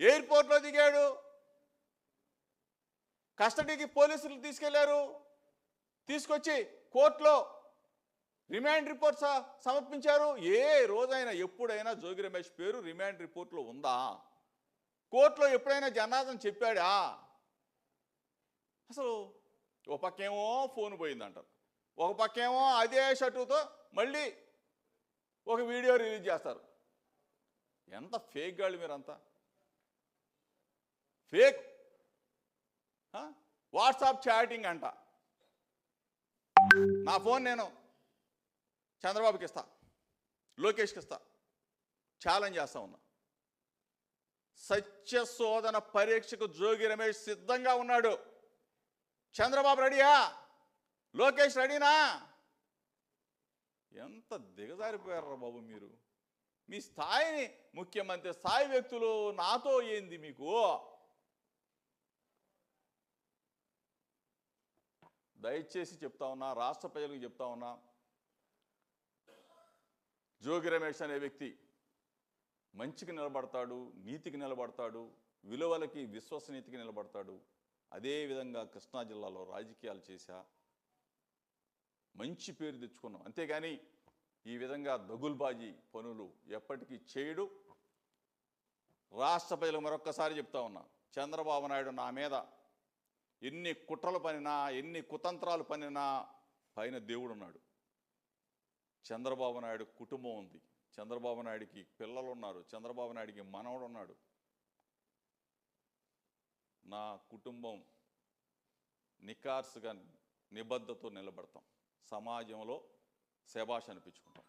ఎయిర్పోర్ట్లో దిగాడు. కస్టడీకి పోలీసులు తీసుకెళ్ళారు. తీసుకొచ్చి కోర్టులో రిమాండ్ రిపోర్ట్ సమర్పించారు. ఏ రోజైనా ఎప్పుడైనా జోగి రమేష్ పేరు రిమాండ్ రిపోర్ట్లో ఉందా? కోర్టులో ఎప్పుడైనా జనార్దన్ చెప్పాడా? అసలు ఒక పక్కేమో ఫోన్ పోయిందంటారు ఒక పక్కేమో అదే షర్టుతో మళ్ళీ ఒక వీడియో రిలీజ్ చేస్తారు. ఎంత ఫేక్ గాళ్ళు మీరంతా. ఫేక్. వాట్సాప్ చాటింగ్ అంట. నా ఫోన్ నేను చంద్రబాబుకి ఇస్తా. లోకేష్కి ఇస్తా. ఛాలెంజ్ చేస్తా ఉన్నా. సత్య శోధన పరీక్షకు జోగి రమేష్ సిద్ధంగా ఉన్నాడు. చంద్రబాబు రెడీయా? లోకేష్ రెడీనా? ఎంత దిగజారిపోయారా బాబు మీరు? మీ స్థాయిని ముఖ్యమంత్రి స్థాయి వ్యక్తులు నాతో ఏంది మీకు? దయచేసి చెప్తా ఉన్నా రాష్ట్ర ప్రజలకు చెప్తా ఉన్నా జోగి రమేష్ అనే వ్యక్తి మంచికి నిలబడతాడు నీతికి నిలబడతాడు విలువలకి విశ్వసనీయతకి నిలబడతాడు. అదేవిధంగా కృష్ణా జిల్లాలో రాజకీయాలు చేశా. మంచి పేరు తెచ్చుకున్నాం. అంతేగాని ఈ విధంగా దగుల్బాజీ పనులు ఎప్పటికీ చేయడు. రాష్ట్ర ప్రజలు మరొక్కసారి చెప్తా ఉన్నా చంద్రబాబు నాయుడు నా మీద ఎన్ని కుట్రలు పనినా ఎన్ని కుతంత్రాలు పనినా పైన దేవుడు ఉన్నాడు చంద్రబాబు నాయుడు కుటుంబం ఉంది. చంద్రబాబు నాయుడికి పిల్లలు ఉన్నారు చంద్రబాబు నాయుడికి మనవడు ఉన్నాడు నా కుటుంబం నికార్సుగా నిబద్ధతో నిలబడతాం. సమాజంలో శభాష్ అనిపించుకుంటాం.